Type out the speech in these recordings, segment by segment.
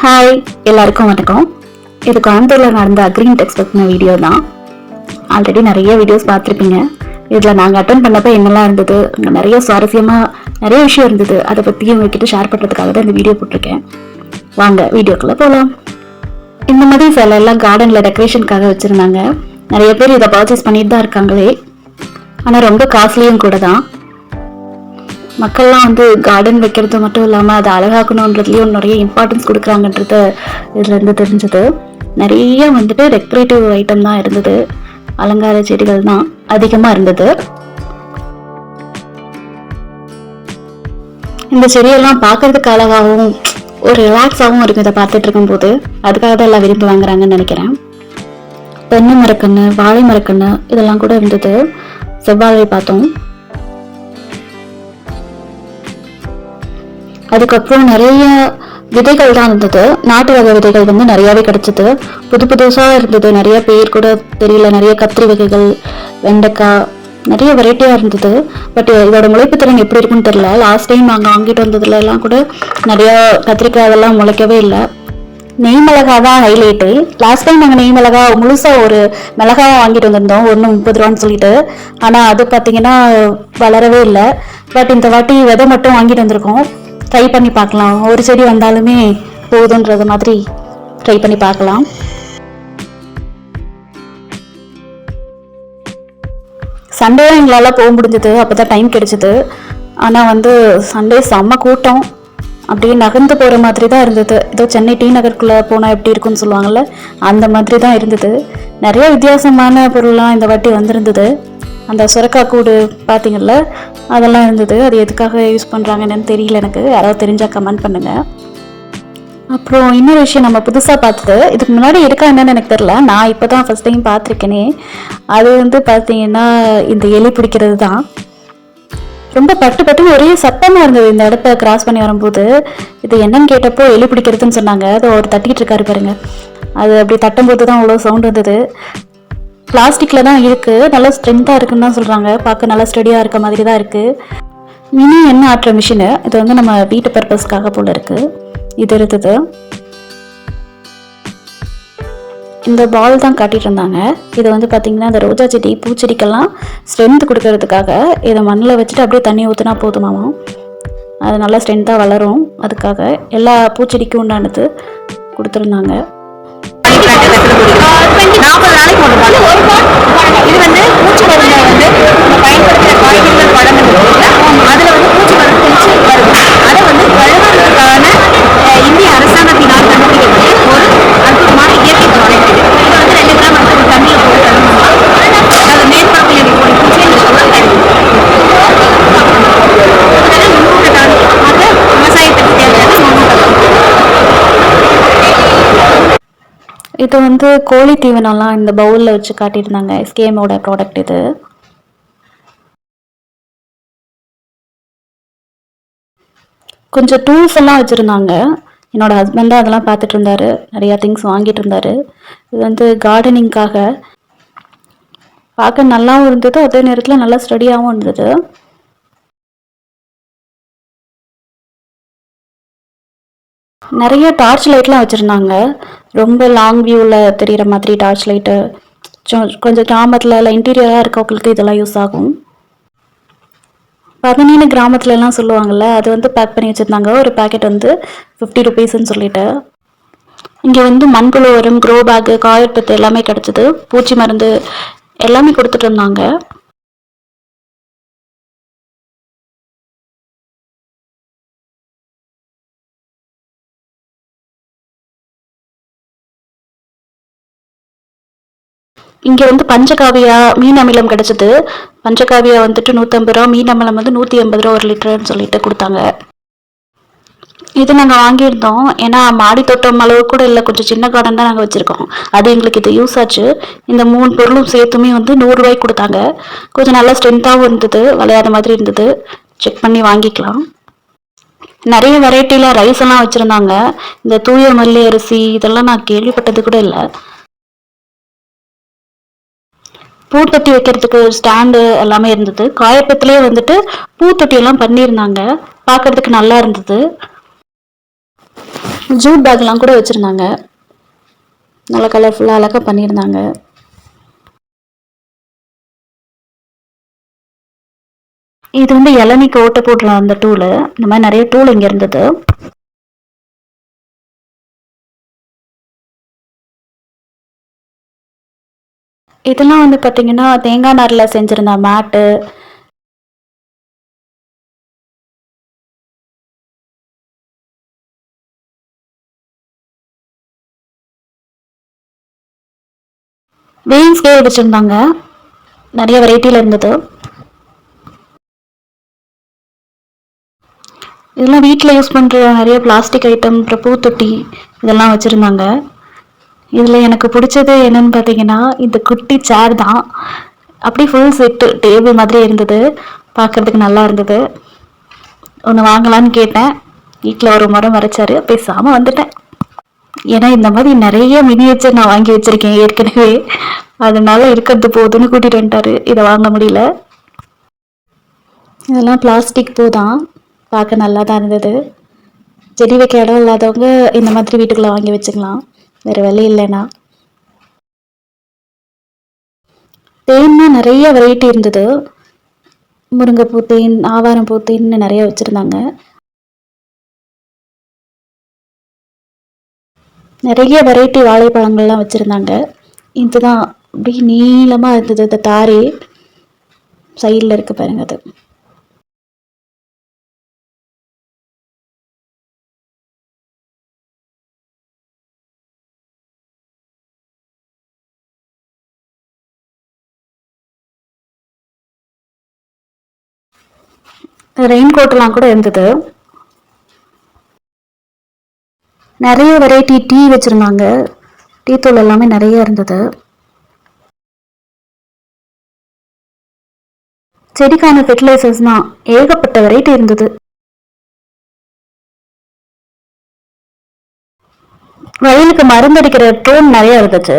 Hi எல்லாருக்கும் வணக்கம். இது கோயம்புத்தூரில் நடந்த அக்ரீன் டெக்ஸ்ட் பற்றின வீடியோ தான். ஆல்ரெடி நிறைய வீடியோஸ் பார்த்துருப்பீங்க. இதில் நாங்கள் அட்டன் பண்ணப்போ என்னெல்லாம் இருந்தது அங்கே நிறைய சுவாரஸ்யமாக நிறைய விஷயம் இருந்தது. அதை பற்றி உங்ககிட்ட ஷேர் பண்ணுறதுக்காக தான் இந்த வீடியோ போட்டிருக்கேன். வாங்க வீடியோக்குள்ளே போகலாம் இந்த மாதிரி சில எல்லாம் கார்டனில் டெக்கரேஷனுக்காக வச்சுருந்தாங்க. நிறைய பேர் இதை பர்ச்சேஸ் பண்ணிட்டு தான் இருக்காங்களே. ஆனால் ரொம்ப காஸ்ட்லியும் கூட தான். மக்கள்லாம் வந்து கார்டன் வைக்கிறது மட்டும் இல்லாமல் அதை அழகாக்கணுன்றதுலேயும் நிறைய இம்பார்ட்டன்ஸ் கொடுக்குறாங்கன்றத இதுல இருந்து தெரிஞ்சது. நிறைய வந்துட்டு டெக்கரேட்டிவ் ஐட்டம் தான் இருந்தது. அலங்கார செடிகள் தான் அதிகமாக இருந்தது. இந்த செடியெல்லாம் பார்க்கறதுக்கு அழகாகவும் ஒரு ரிலாக்ஸாகவும் இருக்கும் இதை பார்த்துட்டு இருக்கும்போது. அதுக்காக தான் எல்லாம் விரும்பி வாங்குறாங்கன்னு நினைக்கிறேன். தென்னை மரக்கன்று வாழை மரக்கன்று இதெல்லாம் கூட இருந்தது. செவ்வாழை பார்த்தோம். அதுக்கப்புறம் நிறைய விதைகள் தான் இருந்தது. நாட்டு வகை விதைகள் வந்து நிறையாவே கிடைச்சிது. புது புதுசாக இருந்தது. நிறைய பேர் கூட தெரியல. நிறைய கத்திரி வகைகள் வெண்டைக்காய் நிறைய வெரைட்டியாக இருந்தது. பட் இதோட முளைப்பு திறன் எப்படி இருக்குன்னு தெரியல. லாஸ்ட் டைம் நாங்கள் வாங்கிட்டு வந்ததுல எல்லாம் கூட நிறையா கத்திரிக்காய் அதெல்லாம் முளைக்கவே இல்லை. நெய் மிளகா தான் ஹைலைட்டு லாஸ்ட் டைம் நாங்கள் நெய் மிளகா முழுசாக ஒரு மிளகா வாங்கிட்டு வந்திருந்தோம். ஒன்று முப்பது ரூபான்னு சொல்லிட்டு. ஆனால் அது பார்த்தீங்கன்னா வளரவே இல்லை. பட் இந்த வாட்டி விதை மட்டும் வாங்கிட்டு வந்திருக்கோம். ட்ரை பண்ணி பார்க்கலாம். ஒரு செடி வந்தாலுமே போதுன்றது மாதிரி ட்ரை பண்ணி பார்க்கலாம். சண்டே எங்களால் போக முடிஞ்சது. அப்போ தான் டைம் கிடைச்சிது. ஆனால் வந்து சண்டே செம்ம கூட்டம். அப்படியே நகர்ந்து போகிற மாதிரி தான் இருந்தது. ஏதோ சென்னை டி நகருக்குள்ளே போனால் எப்படி இருக்கும்னு சொல்லுவாங்கள்ல அந்த மாதிரி தான் இருந்தது. நிறைய வித்தியாசமான பொருள்லாம் இந்த வாட்டி வந்திருந்தது. அந்த சுரக்காய் கூடு பார்த்திங்கள்ல அதெல்லாம் இருந்தது. அது எதுக்காக யூஸ் பண்ணுறாங்க என்னன்னு தெரியல எனக்கு. யாராவது தெரிஞ்சால் கமெண்ட் பண்ணுங்கள் அப்புறம் இன்னொரு விஷயம் நம்ம புதுசாக பார்த்தது. இதுக்கு முன்னாடி இருக்கா என்னன்னு எனக்கு தெரில நான் இப்போ தான் ஃபஸ்ட் டைம் பார்த்துருக்கேனே. அது வந்து பார்த்தீங்கன்னா இந்த எலி பிடிக்கிறது தான் ரொம்ப பட்டு பட்டு ஒரே சத்தமாக இருந்தது. இந்த இடத்த கிராஸ் பண்ணி வரும்போது. இது என்னன்னு கேட்டப்போ எலி பிடிக்கிறதுன்னு சொன்னாங்க. அது ஒரு தட்டிக்கிட்டு இருக்காரு பாருங்க. அது அப்படி தட்டும்போது தான் அவ்வளோ சவுண்ட் வந்தது. பிளாஸ்டிக்கில் தான் இருக்குது நல்லா ஸ்ட்ரென்த்தாக இருக்குன்னு தான் சொல்கிறாங்க பார்க்க நல்லா ஸ்டடியாக இருக்க மாதிரி தான் இருக்குது மினி எண்ணெய் ஆட்டுற மிஷினு இது வந்து நம்ம வீட்டு பர்பஸ்க்காக போல் இருக்குது இது இருந்தது இந்த பால் தான் காட்டிட்டு இருந்தாங்க. இது வந்து பார்த்தீங்கன்னா இந்த ரோஜா செடி பூச்செடிக்கெல்லாம் ஸ்ட்ரென்த் கொடுக்கறதுக்காக இதை மண்ணில் வச்சுட்டு அப்படியே தண்ணி ஊற்றினா போதுமாமா? அது நல்லா ஸ்ட்ரென்த்தாக வளரும். அதுக்காக எல்லா பூச்செடிக்கும் உண்டானது கொடுத்துருந்தாங்க. நாற்பது நாளைக்கு ஒரு பால் ஒரு பால் இது வந்து பூச்சி மருந்தை வந்து நம்ம பயன்படுத்துகிற காய்கறிகள் பழங்கள் அதில் வந்து பூச்சி மருந்து தெளிச்சு வருது இது வந்து கோழி தீவனம்லாம் இந்த பவுலில் வச்சு காட்டியிருந்தாங்க எஸ்கேமோட ப்ராடக்ட் இது. கொஞ்சம் டூல்ஸ் எல்லாம் வச்சுருந்தாங்க. என்னோட ஹஸ்பண்ட் தான் அதெல்லாம் பார்த்துட்டு இருந்தாரு. நிறையா திங்ஸ் வாங்கிட்டு இருந்தாரு. இது வந்து கார்டனிங்காக பார்க்க நல்லாவும் இருந்தது. அதே நேரத்தில் நல்லா ஸ்டடியாகவும் இருந்தது. நிறைய டார்ச் லைட்லாம் வச்சுருந்தாங்க. ரொம்ப லாங் வியூவில் தெரிகிற மாதிரி டார்ச் லைட்டு கொஞ்சம் கிராமத்தில் இல்லை இன்டீரியராக இருக்கவங்களுக்கு இதெல்லாம் யூஸ் ஆகும். பதினேழு கிராமத்துலலாம் சொல்லுவாங்கள்ல சொல்லுவாங்கல்ல அது வந்து பேக் பண்ணி வச்சுருந்தாங்க. ஒரு பேக்கெட் வந்து ஃபிஃப்டி ருபீஸ்ன்னு சொல்லிட்டு. இங்கே வந்து மண்புழு உரம் க்ரோ பேக்கு காயற்பத்து எல்லாமே கிடச்சிது. பூச்சி மருந்து எல்லாமே கொடுத்துட்டு இருந்தாங்க. இங்கே வந்து பஞ்சகாவியா மீன் அமிலம் கிடச்சிது. பஞ்சகாவியா வந்துட்டு நூற்றம்பது ரூபா மீன் அமிலம் வந்து நூற்றி எண்பது ரூபா ஒரு லிட்டர்னு சொல்லிட்டு கொடுத்தாங்க. இது நாங்கள் வாங்கியிருந்தோம். ஏன்னா மாடி தோட்டம் அளவு கூட இல்லை. கொஞ்சம் சின்ன கார்டன் தான் நாங்கள் வச்சுருக்கோம். அது எங்களுக்கு இது யூஸ் ஆச்சு. இந்த மூணு பொருளும் சேர்த்துமே வந்து நூறுரூவாய்க்கு கொடுத்தாங்க. கொஞ்சம் நல்லா ஸ்ட்ரென்த்தாகவும் இருந்தது. விளையாத மாதிரி இருந்தது. செக் பண்ணி வாங்கிக்கலாம். நிறைய வெரைட்டியில் ரைஸ் எல்லாம் வச்சுருந்தாங்க. இந்த தூய மல்லி அரிசி இதெல்லாம் நான் கேள்விப்பட்டது கூட இல்லை. பூத்தொட்டி வைக்கிறதுக்கு ஸ்டாண்டு எல்லாமே இருந்தது. காயப்பத்துலேயே வந்துட்டு பூத்தொட்டி எல்லாம் பண்ணியிருந்தாங்க. பார்க்கறதுக்கு நல்லா இருந்தது. ஜூட் பேக்லாம் கூட வச்சுருந்தாங்க. நல்லா கலர்ஃபுல்லாக அழகாக பண்ணியிருந்தாங்க. இது வந்து இளநீக்கு ஓட்ட போடுற அந்த டூலு இந்த மாதிரி நிறைய டூல் இங்கே இருந்தது. இதெல்லாம் வந்து பார்த்தீங்கன்னா தேங்காய் நாரில் செஞ்சுருந்த மேட்டு வெயின்ஸ்கே வச்சுருந்தாங்க நிறைய வெரைட்டியில் இருந்தது. இதெல்லாம் வீட்டில் யூஸ் பண்ணுற நிறைய பிளாஸ்டிக் ஐட்டம் அப்புறம் பூத்தொட்டி இதெல்லாம் வச்சுருந்தாங்க. இதில் எனக்கு பிடிச்சது என்னன்னு பார்த்தீங்கன்னா இந்த குட்டி சேர் தான். அப்படியே ஃபுல் செட்டு டேபிள் மாதிரி இருந்தது. பார்க்கறதுக்கு நல்லா இருந்தது. ஒன்று வாங்கலான்னு கேட்டேன். வீட்டில் ஒரு முறை மறைச்சாரு. பேசாமல் வந்துட்டேன். ஏன்னா இந்த மாதிரி நிறைய மினியேச்சர் நான் வாங்கி வச்சுருக்கேன் ஏற்கனவே. அதனால இருக்கிறது போதுன்னு கூட்டிகிட்டு வந்துட்டாரு. இதை வாங்க முடியல. இதெல்லாம் பிளாஸ்டிக் பூ தான். பார்க்க நல்லா தான் இருந்தது. செடி வைக்க இடம் இல்லாதவங்க இந்த மாதிரி வீட்டுக்குள்ளே வாங்கி வச்சுக்கலாம். வேறு வழி இல்லைனா தேன்னா நிறைய வெரைட்டி இருந்தது. முருங்கைப்பூ தேன் ஆவாரம் பூ தேன்னு நிறைய வச்சுருந்தாங்க. நிறைய வெரைட்டி வாழைப்பழங்கள்லாம் வச்சுருந்தாங்க. இதுதான் அப்படியே நீளமாக இருந்தது இந்த தாரி. சைடில் இருக்க பாருங்க அது. ரெயின் கோட்லாம் கூட இருந்தது. நிறைய வெரைட்டி டீ வச்சுருந்தாங்க. டீ தூள் எல்லாமே நிறைய இருந்தது. செடிக்கான ஃபெர்டிலைசர்ஸ்னால் ஏகப்பட்ட வெரைட்டி இருந்தது. வயலுக்கு மருந்தடிக்கிற ட்ரோன் நிறைய இருந்துச்சு.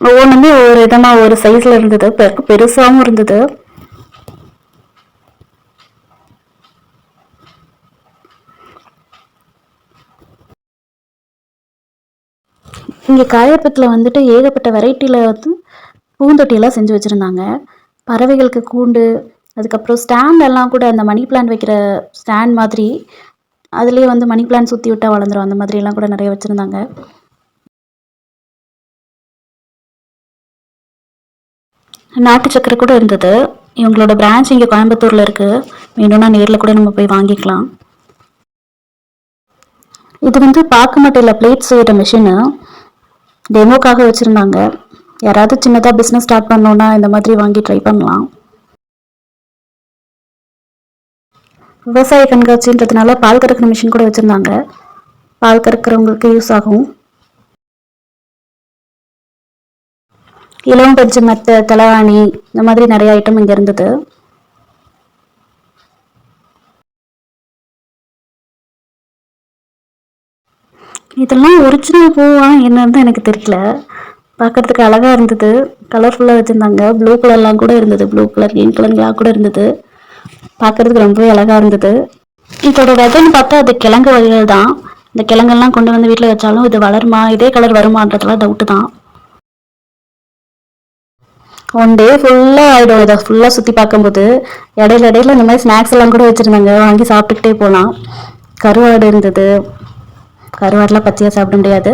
ஒவ்வொன்றுமே ஒரு விதமாக ஒரு சைஸில் இருந்தது. பெருசாகவும் இருந்தது. இங்கே காயப்பத்தில் வந்துட்டு ஏகப்பட்ட வெரைட்டியில் வந்து பூந்தொட்டியெல்லாம் செஞ்சு வச்சுருந்தாங்க. பறவைகளுக்கு கூண்டு அதுக்கப்புறம் ஸ்டாண்ட் எல்லாம் கூட அந்த மணி பிளான்ட் வைக்கிற ஸ்டாண்ட் மாதிரி அதுலேயே வந்து மணி பிளான்ட் சுற்றி விட்டால் வளர்ந்துரும். அந்த மாதிரி எல்லாம் கூட நிறைய வச்சுருந்தாங்க. நாட்டு சக்கரை கூட இருந்தது. இவங்களோட பிரான்ச் இங்கே கோயம்புத்தூரில் இருக்குது வேணும்னா நேரில் கூட நம்ம போய் வாங்கிக்கலாம். இது வந்து பார்க்க மட்டும் இல்லை பிளேட் செய்கிற மிஷினு டெமோக்காக வச்சுருந்தாங்க. யாராவது சின்னதாக பிஸ்னஸ் ஸ்டார்ட் பண்ணோன்னா இந்த மாதிரி வாங்கி ட்ரை பண்ணலாம். விவசாய கண்காட்சின்றதுனால பால் கறக்கிற மிஷின் கூட வச்சுருந்தாங்க. பால் கறக்கிறவங்களுக்கு யூஸ் ஆகும். இளம் பஞ்சு மத்த தலவாணி இந்த மாதிரி நிறைய ஐட்டம் இங்கே இருந்தது. இதெல்லாம் ஒரிஜினல் பூவா என்னன்னு தான் எனக்கு தெரியல. பார்க்கறதுக்கு அழகாக இருந்தது. கலர்ஃபுல்லாக வச்சுருந்தாங்க. ப்ளூ கலர்லாம் கூட இருந்தது. ப்ளூ கலர் கிரீன் கலர்லாம் கூட இருந்தது. பார்க்கறதுக்கு ரொம்பவே அழகாக இருந்தது. இதோட விதைன்னு பார்த்தா அது கிழங்கு வகைகள் தான். இந்த கிழங்கெல்லாம் கொண்டு வந்து வீட்டில் வச்சாலும் இது வளருமா இதே கலர் வருமான்றதுலாம் டவுட்டு தான். ஒன் டே ஃபுல்லாக ஆகிடும் இதை ஃபுல்லாக சுற்றி பார்க்கும்போது இடையில இடையில இந்த மாதிரி ஸ்நாக்ஸ் எல்லாம் கூட வச்சுருந்தாங்க. வாங்கி சாப்பிட்டுக்கிட்டே போகலாம் கருவாடு இருந்தது. கருவாடுலாம் பச்சையாக சாப்பிட முடியாது.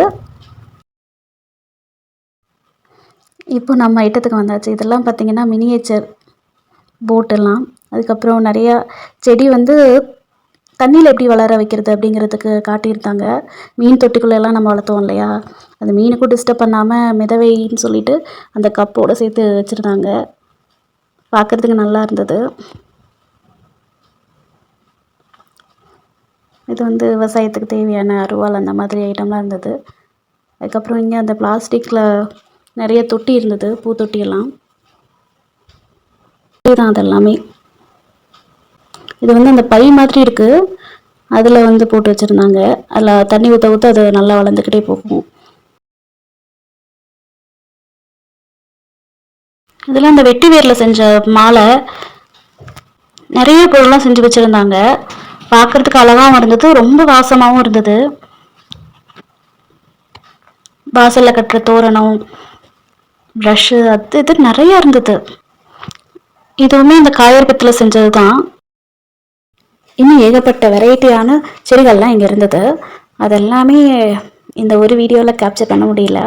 இப்போ நம்ம ஐட்டத்துக்கு வந்தாச்சு. இதெல்லாம் பார்த்தீங்கன்னா மினியேச்சர் போட்டெல்லாம் அதுக்கப்புறம் நிறையா செடி வந்து தண்ணியில் எப்படி வளர வைக்கிறது அப்படிங்கிறதுக்கு காட்டியிருந்தாங்க. மீன் தொட்டிக்குள்ளெல்லாம் நம்ம வளர்த்தோம் இல்லையா? அந்த மீனுக்கும் டிஸ்டர்ப் பண்ணாமல் மிதவைன்னு சொல்லிட்டு அந்த கப்போடு சேர்த்து வச்சுருந்தாங்க. பார்க்குறதுக்கு நல்லா இருந்தது. இது வந்து விவசாயத்துக்கு தேவையான அருவாள் அந்த மாதிரி ஐட்டம்லாம் இருந்தது. அதுக்கப்புறம் இங்கே அந்த பிளாஸ்டிக்கில் நிறைய தொட்டி இருந்தது பூத்தொட்டி எல்லாம் இதுதான் அது எல்லாமே இது வந்து அந்த பை மாதிரி இருக்குது அதில் வந்து போட்டு வச்சுருந்தாங்க. அதில் தண்ணி ஊற்ற ஊற்ற அது நல்லா வளர்ந்துக்கிட்டே போகும். இதெல்லாம் அந்த வெட்டி வேரில் செஞ்ச மாலை. நிறைய பொருள்லாம் செஞ்சு வச்சுருந்தாங்க. பார்க்கறதுக்கு அழகாகவும் இருந்தது ரொம்ப வாசமாகவும் இருந்தது. வாசலில் கட்டுற தோரணம் ப்ரஷ்ஷு அது இது நிறையா இருந்தது. இதுவுமே இந்த காயர்பத்தில் செஞ்சது தான் இன்னும் ஏகப்பட்ட வெரைட்டியான செடிகள்லாம் இங்கே இருந்தது. அதெல்லாமே இந்த ஒரு வீடியோவில் கேப்சர் பண்ண முடியல.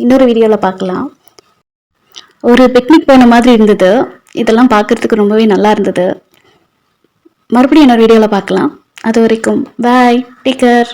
இன்னொரு வீடியோவில் பார்க்கலாம். ஒரு பிக்னிக் போன மாதிரி இருந்தது. இதெல்லாம் பார்க்குறதுக்கு ரொம்பவே நல்லா இருந்தது. மறுபடியும் இன்னொரு வீடியோவில் பார்க்கலாம். அது வரைக்கும் பாய் டேக்கர்